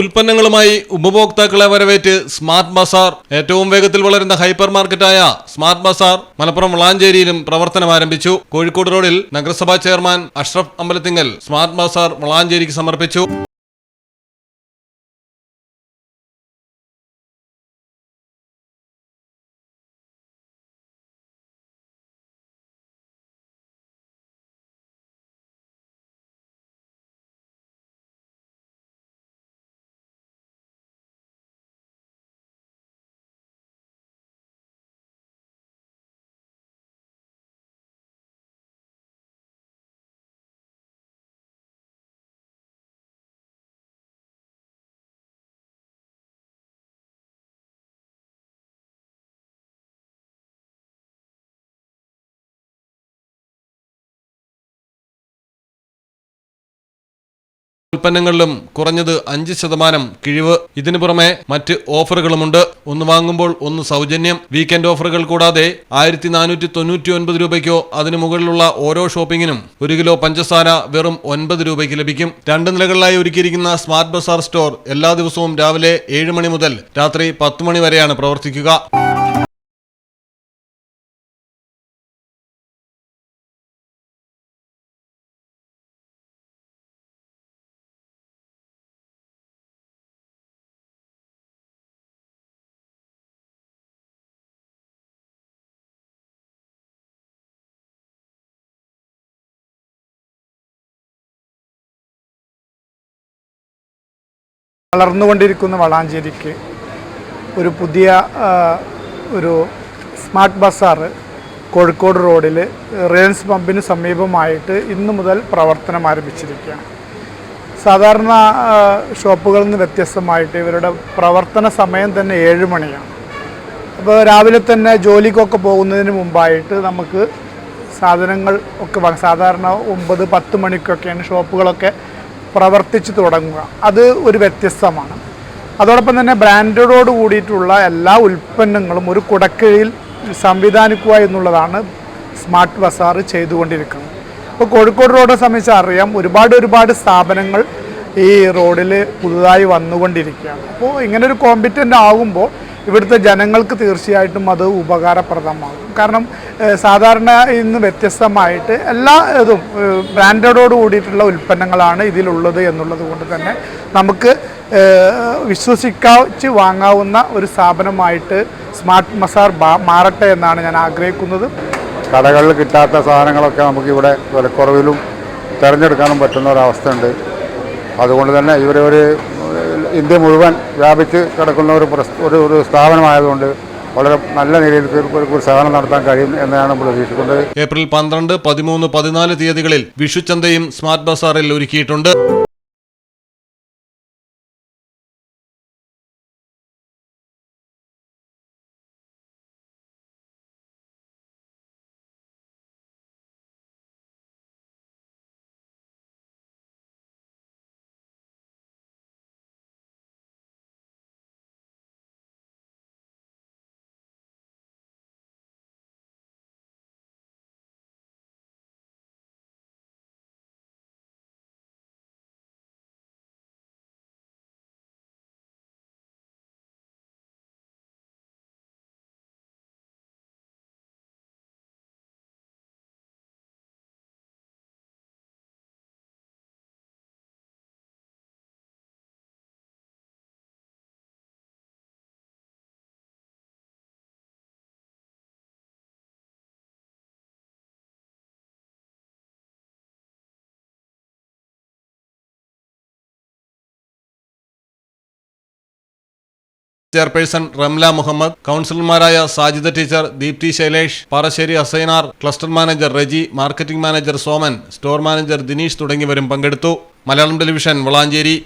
ഉൽപ്പന്നങ്ങളുമായി ഉപഭോക്താക്കളെ വരവേറ്റ് സ്മാർട്ട് ബസാർ. ഏറ്റവും വേഗത്തിൽ വളരുന്ന ഹൈപ്പർ മാർക്കറ്റായ സ്മാർട്ട് ബസാർ മലപ്പുറം വളാഞ്ചേരിയിലും പ്രവർത്തനം ആരംഭിച്ചു. കോഴിക്കോട് റോഡിൽ നഗരസഭാ chairman Ashraf Ambalathingal smart bazaar വളാഞ്ചേരിക്ക് സമർപ്പിച്ചു. ഉൽപ്പന്നങ്ങളിലും കുറഞ്ഞത് അഞ്ച് ശതമാനം കിഴിവ്. ഇതിനു പുറമെ മറ്റ് ഓഫറുകളുമുണ്ട്. ഒന്ന് വാങ്ങുമ്പോൾ ഒന്ന് സൗജന്യം. വീക്കെൻഡ് ഓഫറുകൾ കൂടാതെ ആയിരത്തി നാനൂറ്റി തൊണ്ണൂറ്റി ഒൻപത് രൂപയ്ക്കോ അതിനു മുകളിലുള്ള ഓരോ ഷോപ്പിങ്ങിനും ഒരു കിലോ പഞ്ചസാര വെറും ഒൻപത് രൂപയ്ക്ക് ലഭിക്കും. രണ്ട് നിലകളിലായി ഒരുക്കിയിരിക്കുന്ന സ്മാർട്ട് ബസാർ സ്റ്റോർ എല്ലാ ദിവസവും രാവിലെ ഏഴ് മണി മുതൽ രാത്രി പത്ത് മണി വരെയാണ് പ്രവർത്തിക്കുക. വളർന്നുകൊണ്ടിരിക്കുന്ന വളാഞ്ചേരിക്ക് ഒരു പുതിയ ഒരു സ്മാർട്ട് ബസാർ കോഴിക്കോട് റോഡിൽ റിലയൻസ് പമ്പിന് സമീപമായിട്ട് ഇന്നു മുതൽ പ്രവർത്തനം ആരംഭിച്ചിരിക്കുകയാണ്. സാധാരണ ഷോപ്പുകളിൽ നിന്ന് വ്യത്യസ്തമായിട്ട് ഇവരുടെ പ്രവർത്തന സമയം തന്നെ ഏഴ് മണിയാണ്. അപ്പോൾ രാവിലെ തന്നെ ജോലിക്കൊക്കെ പോകുന്നതിന് മുമ്പായിട്ട് നമുക്ക് സാധനങ്ങൾ ഒക്കെ സാധാരണ ഒമ്പത് പത്ത് മണിക്കൊക്കെയാണ് ഷോപ്പുകളൊക്കെ പ്രവർത്തിച്ച് തുടങ്ങുക. അത് ഒരു വ്യത്യസ്തമാണ്. അതോടൊപ്പം തന്നെ ബ്രാൻഡോട് കൂടിയിട്ടുള്ള എല്ലാ ഉൽപ്പന്നങ്ങളും ഒരു കുടക്കീഴിൽ സംവിധാനിക്കുക എന്നുള്ളതാണ് സ്മാർട്ട് ബസാർ ചെയ്തുകൊണ്ടിരിക്കുന്നത്. ഇപ്പോൾ കോഴിക്കോട് റോഡിനെ സംബന്ധിച്ച് അറിയാം ഒരുപാട് ഒരുപാട് സ്ഥാപനങ്ങൾ ഈ റോഡിൽ പുതുതായി വന്നുകൊണ്ടിരിക്കുകയാണ്. അപ്പോൾ ഇങ്ങനെ ഒരു കോമ്പിറ്റന്റ് ആകുമ്പോൾ ഇവിടുത്തെ ജനങ്ങൾക്ക് തീർച്ചയായിട്ടും അത് ഉപകാരപ്രദമാകും. കാരണം സാധാരണ ഇന്ന് വ്യത്യസ്തമായിട്ട് എല്ലാ ഇതും ബ്രാൻഡഡോട് കൂടിയിട്ടുള്ള ഉൽപ്പന്നങ്ങളാണ് ഇതിലുള്ളത് എന്നുള്ളത് കൊണ്ട് തന്നെ നമുക്ക് വിശ്വസിക്കാച്ച് വാങ്ങാവുന്ന ഒരു സ്ഥാപനമായിട്ട് സ്മാർട്ട് മസാർ മാറട്ടെ എന്നാണ് ഞാൻ ആഗ്രഹിക്കുന്നത്. കടകളിൽ കിട്ടാത്ത സാധനങ്ങളൊക്കെ നമുക്കിവിടെ വിലക്കുറവിലും തിരഞ്ഞെടുക്കാനും പറ്റുന്ന ഒരവസ്ഥയുണ്ട്. അതുകൊണ്ട് തന്നെ ഇവർ ഒരു ഇന്ത്യ മുഴുവൻ വ്യാപിച്ച് കിടക്കുന്ന ഒരു ഒരു സ്ഥാപനമായതുകൊണ്ട് വളരെ നല്ല നിലയിൽ ഒരു- നടത്താൻ കഴിയും എന്നാണ് പ്രതീക്ഷിക്കുന്നത്. ഏപ്രിൽ പന്ത്രണ്ട് പതിമൂന്ന് പതിനാല് തീയതികളിൽ വിഷുച്ചന്തയും സ്മാർട്ട് ബസാറിൽ ഒരുക്കിയിട്ടുണ്ട്. ചെയർപേഴ്സൺ റംല മുഹമ്മദ് കൗൺസിലർമാരായ Sajida teacher Deepthi Shailesh Parassery Asainar cluster manager Reji marketing manager Soman store manager Dineesh തുടങ്ങിയവരും പങ്കെടുത്തു. മലയാളം ടെലിവിഷൻ വളാഞ്ചേരി.